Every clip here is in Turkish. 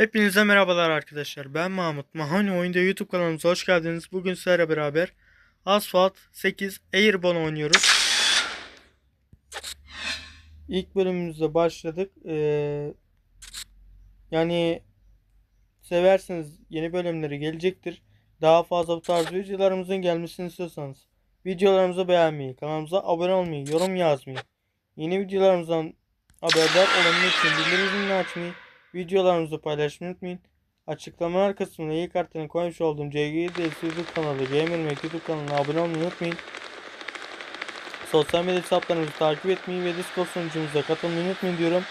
Hepinize merhabalar arkadaşlar. Ben Mahmut. Mahani Oyunda YouTube kanalımıza hoş geldiniz. Bugün sizlerle beraber Asphalt 8 Airborne oynuyoruz. İlk bölümümüzde başladık. Ee, yani severseniz yeni bölümleri gelecektir. Daha fazla bu tarz videolarımızın gelmesini istiyorsanız videolarımızı beğenmeyi, kanalımıza abone olmayı, yorum yazmayı, yeni videolarımızdan haberdar olabilmek için bildirim zilini açmayı Videolarımızı paylaşmayı unutmayın. Açıklamalar kısmına iyi kartını koymuş olduğum CGDS YouTube kanalı Gamermek YouTube kanalına abone olmayı unutmayın. Sosyal medya hesaplarımızı takip etmeyi ve Discord sunucumuza katılmayı unutmayın diyorum.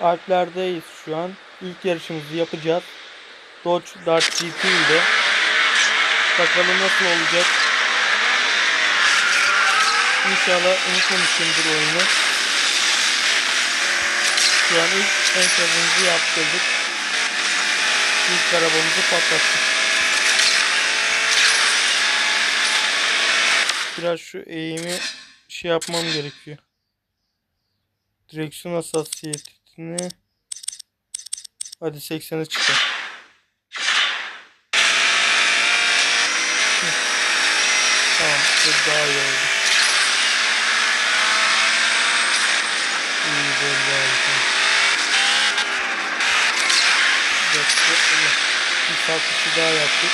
Alplerdeyiz şu an. İlk yarışımızı yapacağız. Dodge Dart GT ile. Bakalım nasıl olacak. İnşallah unutmamışımdır oyunu. Şu an ilk enkazımızı yaptırdık. İlk arabamızı patlattık. Biraz şu eğimi şey yapmam gerekiyor. Direksiyon hassasiyetini hadi 80'e çıkar. Tamam, bu daha iyi oldu. İyi böyle harika. Bir dakika, Allah. Bir kalkışı daha yaptık.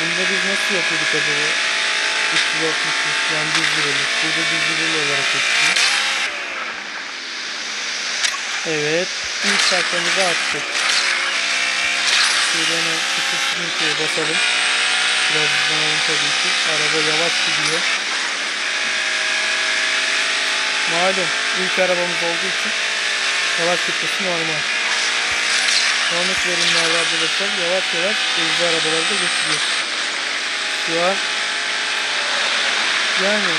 Bunda biz nasıl yapıyorduk acaba? 360 yani düz liralık. Burada düz liralı olarak geçiyor. Evet. İlk sayfamızı attık. Şuradan kısa sıkıntıya basalım. Biraz hızlanalım tabii ki. Araba yavaş gidiyor. Malum ilk arabamız olduğu için yavaş gitmesi normal. Sonraki bölümlerde arkadaşlar yavaş yavaş hızlı arabalarda geçiliyor. Şu an yani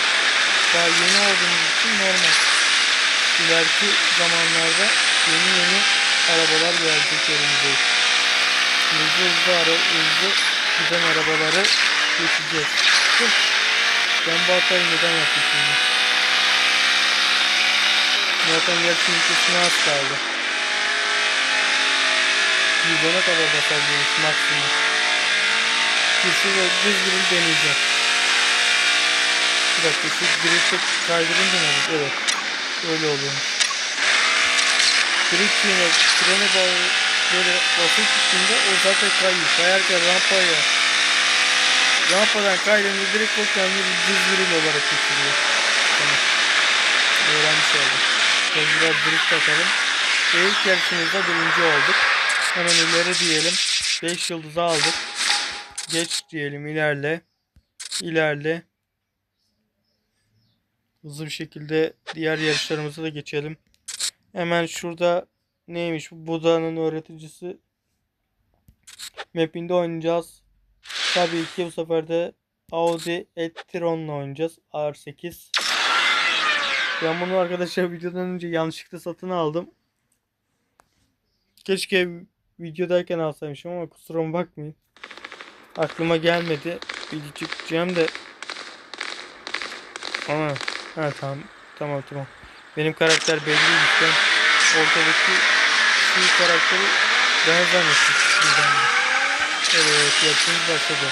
daha yeni olduğumuz için normal. İleriki zamanlarda yeni yeni arabalar gelecek elimize. Hızlı hızlı, ara, hızlı giden arabaları geçeceğiz. Ben bu hatayı neden yaptım şimdi? Zaten yarışın bitmesine az kaldı. 110'a kadar basabiliyoruz maksimum. Kışı ve düz gibi deneyeceğim. Bir dakika şu drift'e kaydırınca ne olur? Evet. Öyle oluyormuş. Drift yine frene bağlı böyle basıp gittiğinde o zaten kayıyor. Kayarken rampaya rampadan kaydığında direkt o kendini düz viril olarak geçiriyor. Tamam. Öğrenmiş oldum. Tekrar drift atalım. Ve ilk yarışımızda birinci olduk. Hemen ileri diyelim. 5 yıldızı aldık. Geç diyelim ilerle. İlerle. Hızlı bir şekilde diğer yarışlarımıza da geçelim. Hemen şurada neymiş bu Buda'nın öğreticisi map'inde oynayacağız. Tabii ki bu sefer de Audi e-tron'la oynayacağız. R8. Ben bunu arkadaşlar videodan önce yanlışlıkla satın aldım. Keşke videodayken alsaymışım ama kusuruma bakmayın. Aklıma gelmedi. Video çekeceğim de. Ana. Ha tamam. Tamam tamam. Benim karakter belliymiş. Ben ortadaki şu karakteri ben zannettim. Evet yarışımız başladı.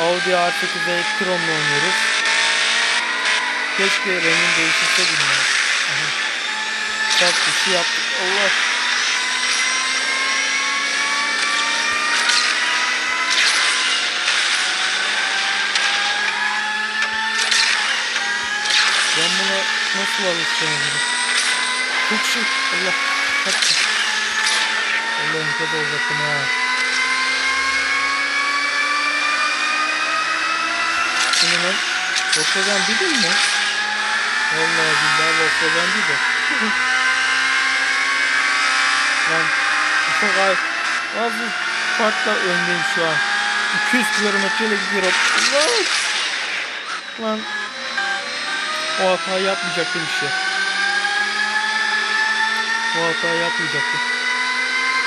Audi R8 e-tron'la oynuyoruz. Keşke rengin değiştirse bilmiyorum. Sat bir şey yaptık. Allah. Ben buna nasıl alışacağım? Çok şey. Allah. Kaçtı. Allah'ım kadar uzattım ha. Şimdi ben Volkswagen bildin mi? Vallahi billahi Volkswagen değil de. Lan ufak ay az bir farkla öndeyim şu an. 200 kilometreyle gidiyorum. Allah! Lan o hatayı yapmayacaktım işte. O hatayı yapmayacaktım.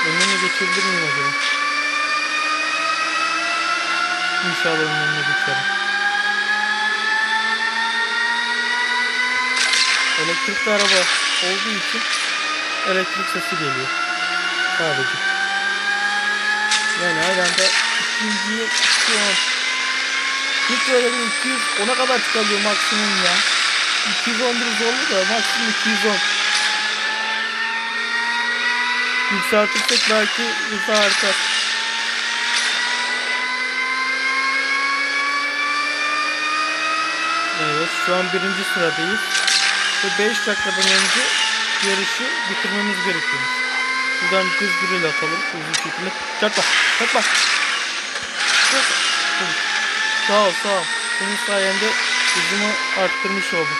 Önüne geçebilir miyim acaba? İnşallah önüne geçerim. Elektrikli araba olduğu için elektrik sesi geliyor. Sadece. Yani aynı anda ikinciyi şu an hiç öyle bir 200 ona kadar çıkabiliyor maksimum ya. 211 zorlu da maksimum 210. Yükseltirsek belki hızı artar. Evet şu an birinci sıradayız. Ve 5 dakikadan önce yarışı bitirmemiz gerekiyor. Şuradan düz bir el atalım. Hızlı şekilde. Çatma. Çatma. Çatma. Sağ ol sağ ol. Senin sayende hızımı arttırmış oldum.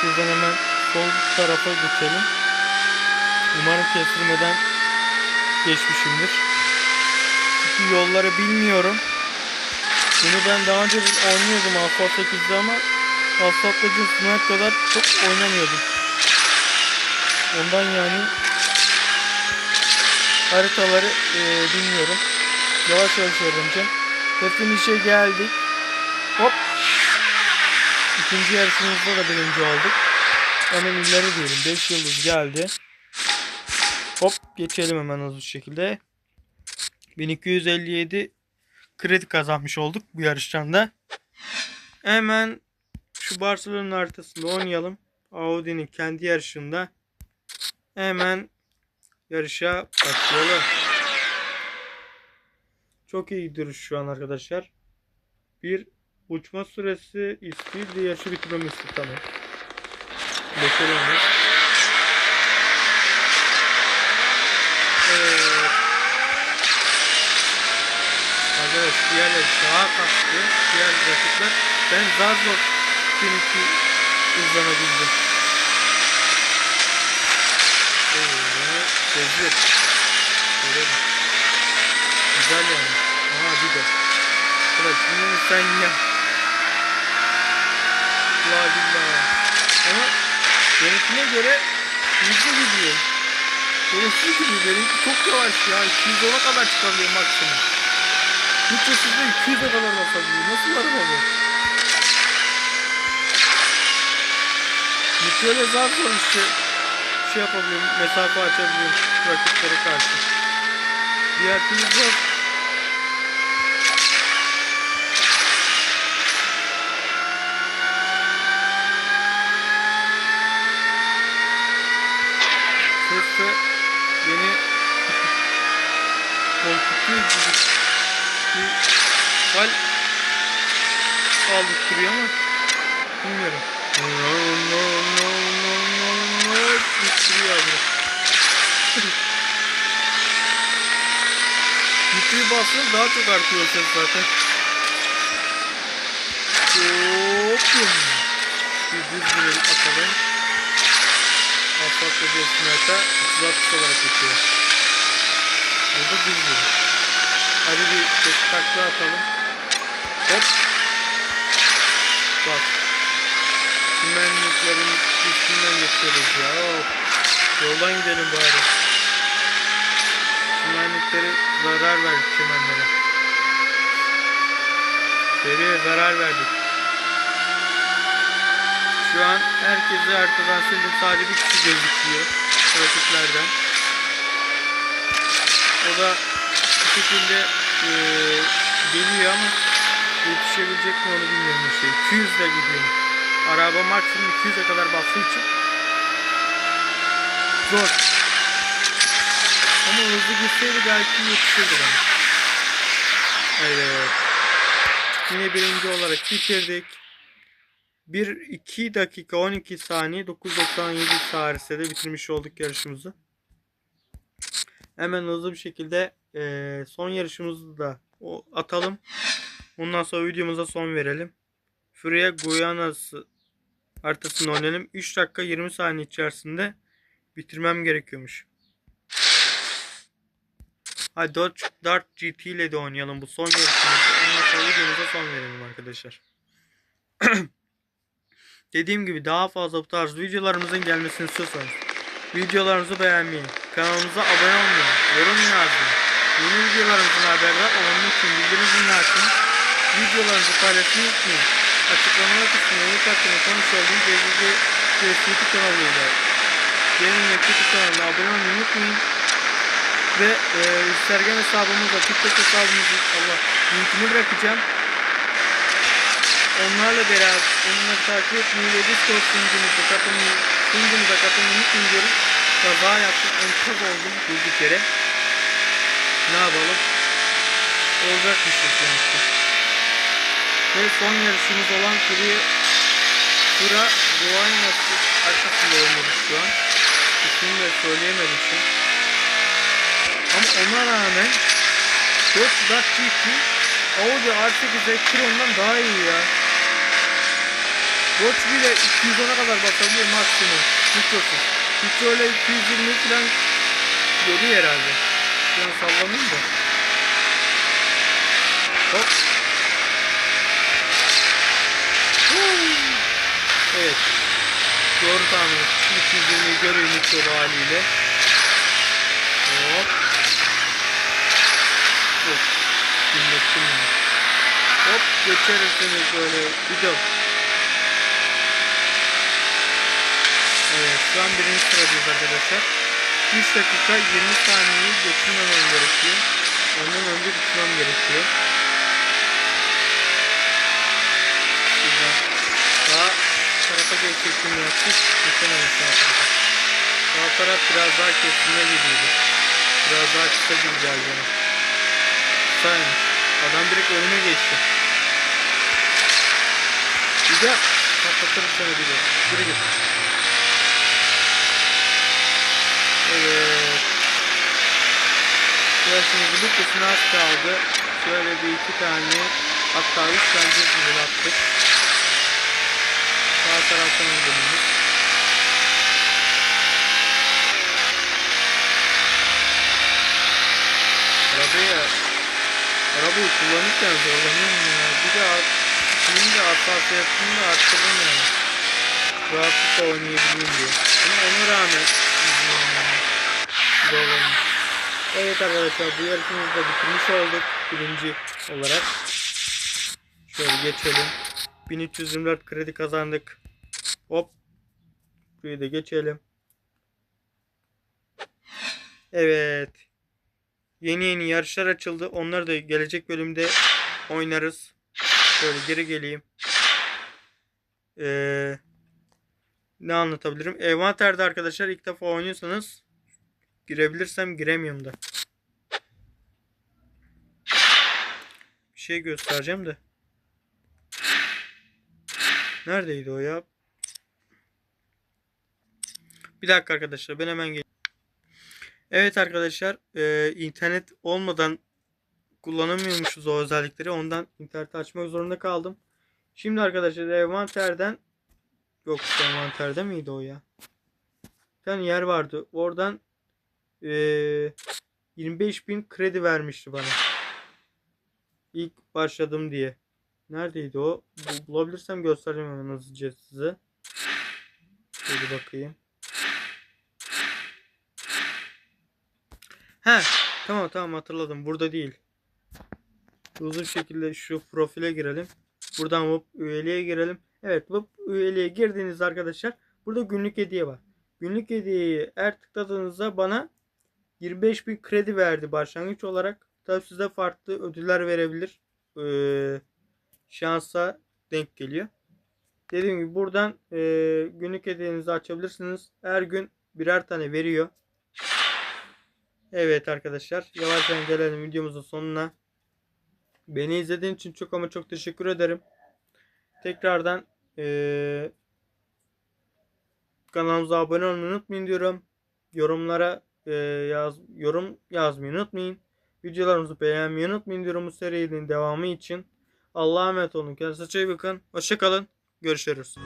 Şuradan hemen sol tarafa geçelim. Umarım kesilmeden geçmişimdir. Çünkü yolları bilmiyorum. Bunu ben daha önce oynuyordum Asphalt 8'de ama Legends Night kadar çok oynamıyordum. Ondan yani haritaları eee, bilmiyorum. Yavaş yavaş öğreneceğim. Ve finish'e geldik. Hop. İkinci yarışımızda da birinci olduk. Hemen ileri diyelim. 5 yıldız geldi. Hop geçelim hemen hızlı şekilde. 1257 kredi kazanmış olduk bu yarıştan da. Hemen şu Barcelona haritasında oynayalım. Audi'nin kendi yarışında. Hemen yarışa başlayalım. Çok iyi gidiyoruz şu an arkadaşlar. Bir uçma süresi istiyor. Bir yarışı bitirmemi istiyor. Tamam. Bakalım. Evet. Arkadaş diğerleri sağa kalktı. Diğer rakipler. Ben zar zor seninki hızlanabildim. Evet. Gezdir. Söylerim. Güzel yani. Aha bir de. Ulan şimdi sen ya. La billah. Ama benimkine göre hızlı gidiyor. Hızlı gidiyor. Benimki çok yavaş ya. 210'a kadar çıkabiliyor maksimum. Bütçesizde 200'e kadar basabiliyor. Nasıl araba bu? Böyle zar işte şey yapabiliyorum. Mesafe açabiliyorum rakiplere karşı. Diğer türlü zor. Ses de beni korkutuyor gibi bir hal aldırtıyor ama bilmiyorum. Yüküğü bastığında daha çok artıyor ses zaten. Hop. Bir düz bir atalım. Asfalt ve Destinata 360 olarak geçiyor. Burada düz bir. Hadi bir takla atalım. Hop. Bak. Çimenliklerin üstünden geçiyoruz ya. Hop. Yoldan gidelim bari. Çimenlikleri zarar verdik çimenlere. Seriye zarar verdik. Şu an herkese haritadan sildim. Sadece bir kişi gözüküyor. Rakiplerden. O da bu şekilde eee, geliyor ama yetişebilecek mi onu bilmiyorum işte. 200 ile gidiyor. Araba maksimum 200'e kadar bastığı için zor. Hızlı gitseydi belki yetişirdi bana. Evet. Yine birinci olarak bitirdik. 1 2 dakika 12 saniye 997 tarihte bitirmiş olduk yarışımızı. Hemen hızlı bir şekilde eee, son yarışımızı da o atalım. Ondan sonra videomuza son verelim. Furia Guyana'sı haritasını oynayalım. 3 dakika 20 saniye içerisinde bitirmem gerekiyormuş. Hadi Dodge Dart GT ile de oynayalım bu son yarışımızı. Ondan sonra videomuza son verelim arkadaşlar. Dediğim gibi daha fazla bu tarz videolarımızın gelmesini istiyorsanız videolarımızı beğenmeyi, kanalımıza abone olmayı, yorum yazmayı, yeni videolarımızın haberdar olmak için bildirim zilini açın, videolarımızı paylaşmayı unutmayın. Açıklamalar kısmına ilk hakkında konuşulduğum CGG YouTube kanalıyla benim YouTube kanalıma abone olmayı unutmayın. Ve e, Instagram hesabımızda TikTok hesabımızı Allah linkini bırakacağım. Onlarla beraber onları takip etmeyi ve Discord sunucumuza katılmayı, sunucumuza katılmayı unutmayın diyorum. Kaza yaptım, enkaz oldum durduk yere. Ne yapalım? Olacak bir şey sonuçta. Ve son yarışımız olan Furi Fura Ruaynası arkasında oynuyoruz şu an. İsmini de söyleyemedim. Ama ona rağmen 4 Dart GT Audi R8'e Kiron'dan daha iyi ya. Dodge bile 210'a kadar basabiliyor maksimum. Mikrosuz. Hiç öyle 220 falan görüyor herhalde. Şu an sallamayayım da. Hop. Evet. Doğru tahmin ettim. 220'yi görüyor mikrolu haliyle. Hop. Hop. Dinlettim bunu. Hop geçerirsiniz böyle bir dön. Evet şu an birinci sıradayız arkadaşlar. 3 dakika 20 saniyeyi geçirmemem gerekiyor. Ondan önce bitirmem gerekiyor. Şuradan sağ tarafa geçirdim yaptık. Geçemedim sağ tarafa. Sağ taraf biraz daha kesime gibiydi. Biraz daha kısa gibi geldi. Kısaymış. Adam direkt önüme geçti. Bir de patlatırım seni bir de. Yürü git. Evet. Yarışımızı bitmesine az kaldı. Şöyle bir iki tane hatta üç tane güzel attık. Sağ taraftan önümüz. Arabayı kullanırken zorlanıyorum ya. Bir de şimdi de hassasiyetini de arttırdım yani. Rahatlıkla oynayabileyim diye. Ama ona rağmen zorlandım. Evet arkadaşlar bu yarışımızı da bitirmiş olduk. Birinci olarak. Şöyle geçelim. 1324 kredi kazandık. Hop. Burayı da geçelim. Evet. Yeni yeni yarışlar açıldı. Onları da gelecek bölümde oynarız. Şöyle geri geleyim. Ee, ne anlatabilirim? Envanterde arkadaşlar ilk defa oynuyorsanız girebilirsem giremiyorum da. Bir şey göstereceğim de. Neredeydi o ya? Bir dakika arkadaşlar ben hemen gel. Evet arkadaşlar e, internet olmadan kullanamıyormuşuz o özellikleri. Ondan interneti açmak zorunda kaldım. Şimdi arkadaşlar envanterden yok envanterde miydi o ya? Bir tane yer vardı. Oradan e, 25.000 kredi vermişti bana. İlk başladım diye. Neredeydi o? Bu- Bulabilirsem göstereceğim hemen hızlıca size. Şöyle bakayım. He, tamam tamam hatırladım. Burada değil. Hızlı şekilde şu profile girelim. Buradan hop üyeliğe girelim. Evet hop üyeliğe girdiğinizde arkadaşlar burada günlük hediye var. Günlük hediyeyi eğer tıkladığınızda bana 25.000 kredi verdi başlangıç olarak. Tabi size farklı ödüller verebilir. Ee, şansa denk geliyor. Dediğim gibi buradan e, günlük hediyenizi açabilirsiniz. Her gün birer tane veriyor. Evet arkadaşlar yavaştan gelelim videomuzun sonuna. Beni izlediğin için çok ama çok teşekkür ederim. Tekrardan e, kanalımıza abone olmayı unutmayın diyorum. Yorumlara e, yaz, yorum yazmayı unutmayın. Videolarımızı beğenmeyi unutmayın diyorum bu serinin devamı için. Allah'a emanet olun. Kendinize iyi bakın. Hoşçakalın. Görüşürüz.